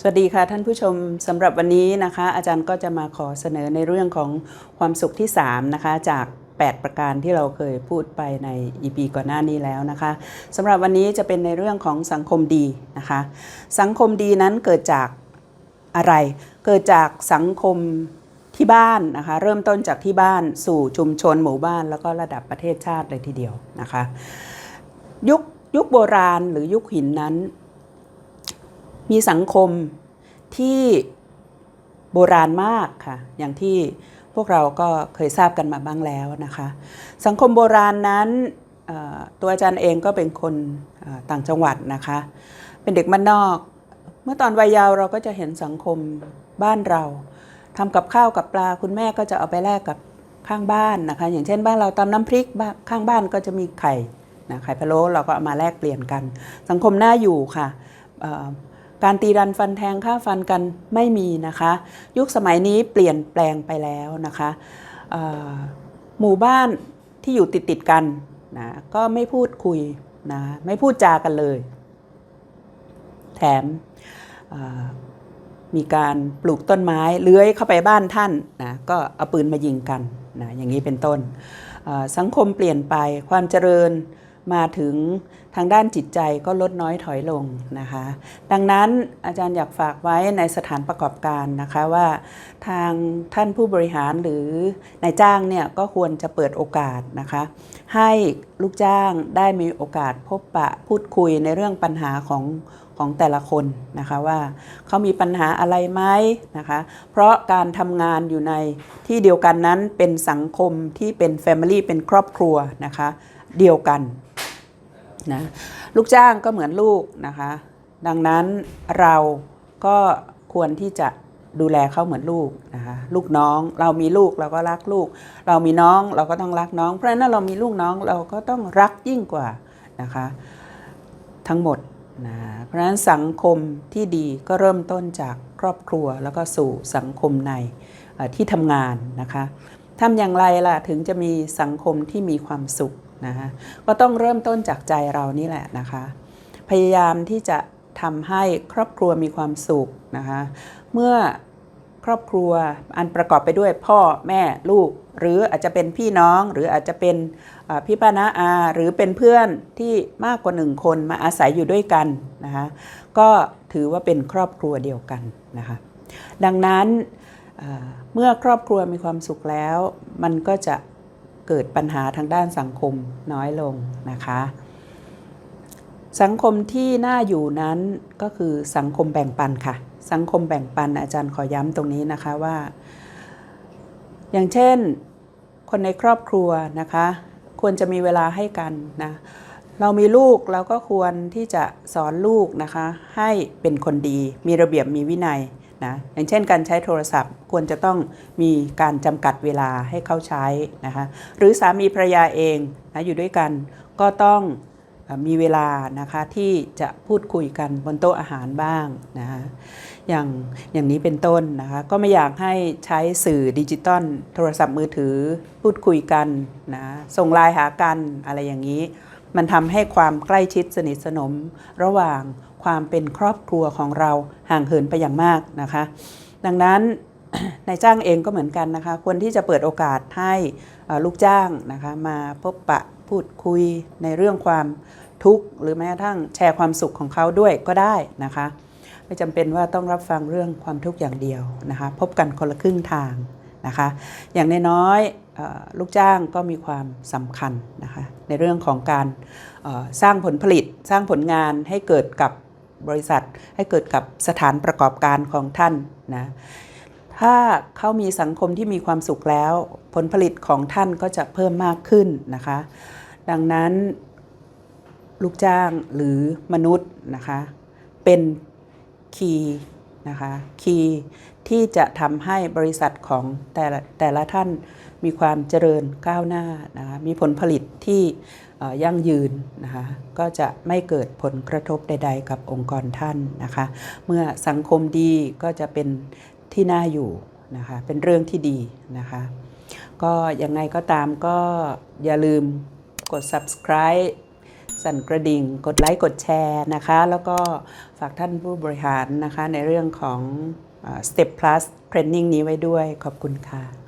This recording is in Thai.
สวัสดีค่ะท่านผู้ชมสำหรับวันนี้นะคะ อาจารย์ก็จะมาขอเสนอในเรื่องของความสุขที่ 3 นะคะ จาก 8 ประการที่เราเคยพูดไปใน EP ก่อนหน้านี้แล้วนะคะสำหรับวันนี้จะเป็นในเรื่องของสังคมดีนะคะ สังคมดีนั้นเกิดจากอะไร เกิดจากสังคมที่บ้านนะคะเริ่มต้นจากที่บ้านสู่ชุมชนหมู่บ้าน แล้วก็ระดับประเทศชาติเลยทีเดียวนะคะ ยุคยุคโบราณหรือยุคหินนั้น มีสังคมที่โบราณมากค่ะ อย่างที่พวกเราก็เคยทราบกันมาบ้างแล้วนะคะ สังคมโบราณนั้นตัวอาจารย์เองก็เป็นคนต่างจังหวัดนะคะ เป็นเด็กบ้านนอก เมื่อตอนวัยเยาว์เราก็จะเห็นสังคมบ้านเราทำกับข้าวกับปลาคุณแม่ก็จะเอาไปแลกกับข้างบ้านนะคะ อย่างเช่นบ้านเราตำน้ำพริกข้างบ้านก็จะมีไข่นะไข่พะโล้เราก็เอามาแลกเปลี่ยนกัน สังคมน่าอยู่ค่ะ การตีรันฟันแทงฆ่าฟันกันไม่มีนะคะ ยุคสมัยนี้เปลี่ยนแปลงไปแล้วนะคะหมู่บ้านที่อยู่ติดติดกันนะก็ไม่พูดคุยนะไม่พูดจากันเลย แถมมีการปลูกต้นไม้เลื้อยเข้าไปบ้านท่านนะก็เอาปืนมายิงกันนะอย่างนี้เป็นต้นสังคมเปลี่ยนไปความเจริญ มาถึงทางด้านจิตใจก็ลดน้อยถอยลงนะคะ ดังนั้นอาจารย์อยากฝากไว้ในสถานประกอบการนะคะว่าทางท่านผู้บริหารหรือนายจ้างเนี่ยก็ควรจะเปิดโอกาสนะคะ ให้ลูกจ้างได้มีโอกาสพบปะพูดคุยในเรื่องปัญหาของของแต่ละคนนะคะว่าเขามีปัญหาอะไรไหมนะคะ เพราะการทำงานอยู่ในที่เดียวกันนั้นเป็นสังคมที่เป็น Family เป็นครอบครัวนะคะ เดียวกัน นะลูกจ้างก็เหมือนลูกนะคะ ดังนั้นเราก็ควรที่จะดูแลเขาเหมือนลูกนะคะลูกน้องเรามีลูกเราก็รักลูก เรามีน้องเราก็ต้องรักน้อง เพราะฉะนั้นเรามีลูกน้องเราก็ต้องรักยิ่งกว่านะคะทั้งหมดนะเพราะฉะนั้นสังคมที่ดีก็เริ่มต้นจากครอบครัวแล้วก็สู่สังคมในที่ทำงานนะคะ ทำอย่างไรล่ะถึงจะมีสังคมที่มีความสุขนะคะก็ต้องเริ่มต้นจากใจเรานี่แหละนะคะ พยายามที่จะทำให้ครอบครัวมีความสุขนะคะเมื่อครอบครัวอันประกอบไปด้วยพ่อแม่ลูก หรืออาจจะเป็นพี่น้องหรืออาจจะเป็นพี่ป้าน้าอา หรือเป็นเพื่อนที่มากกว่าหนึ่งคนมาอาศัยอยู่ด้วยกันนะคะก็ถือว่าเป็นครอบครัวเดียวกันนะคะดังนั้น เมื่อครอบครัวมีความสุขแล้ว มันก็จะเกิดปัญหาทางด้านสังคมน้อยลงนะคะ สังคมที่น่าอยู่นั้นก็คือสังคมแบ่งปันค่ะ สังคมแบ่งปันอาจารย์ขอย้ำตรงนี้นะคะว่า อย่างเช่นคนในครอบครัวนะคะ ควรจะมีเวลาให้กันนะเรามีลูกเราก็ควรที่จะสอนลูกนะคะ ให้เป็นคนดีมีระเบียบมีวินัย นะอย่างเช่นการใช้โทรศัพท์ควรจะต้องมีการจำกัดเวลาให้เขาใช้นะคะหรือสามีภรรยาเองนะอยู่ด้วยกันก็ต้องมีเวลานะคะที่จะพูดคุยกันบนโต๊ะอาหารบ้างนะคะอย่างอย่างนี้เป็นต้นนะคะก็ไม่อยากให้ใช้สื่อดิจิตอลโทรศัพท์มือถือพูดคุยกันนะส่งไลน์หากันอะไรอย่างนี้ มันทำให้ความใกล้ชิดสนิทสนม ระหว่างความเป็นครอบครัวของเราห่างเหินไปอย่างมากนะคะ ดังนั้นนายจ้างเองก็เหมือนกันนะคะควรที่จะเปิดโอกาสให้ลูกจ้างนะคะมาพบปะพูดคุยในเรื่องความทุกข์หรือแม้กระทั่งแชร์ความสุขของเขาด้วยก็ได้นะคะ ไม่จำเป็นว่าต้องรับฟังเรื่องความทุกข์อย่างเดียวนะคะ พบกันคนละครึ่งทางนะคะ อย่างน้อยๆ ลูกจ้างก็มีความสำคัญนะคะในเรื่องของการสร้างผลผลิต สร้างผลงานให้เกิดกับบริษัท ให้เกิดกับสถานประกอบการของท่านนะถ้าเขามีสังคมที่มีความสุขแล้ว ผลผลิตของท่านก็จะเพิ่มมากขึ้นนะคะ ดังนั้นลูกจ้างหรือมนุษย์นะคะเป็นคีย์ นะคะคีย์ที่จะทำให้บริษัทของแต่ละแต่ละท่านมีความเจริญก้าวหน้านะคะมีผลผลิตที่ยั่งยืนนะคะก็จะไม่เกิดผลกระทบใด ๆ กับองค์กรท่านนะคะเมื่อสังคมดีก็จะเป็นที่น่าอยู่นะคะเป็นเรื่องที่ดีนะคะก็ยังไงก็ตามก็อย่าลืมกด subscribe สั่นกระดิ่ง กดไลค์ กดแชร์นะคะ แล้วก็ฝากท่านผู้บริหารนะคะในเรื่องของ Step Plus Training นี้ไว้ด้วย ขอบคุณค่ะ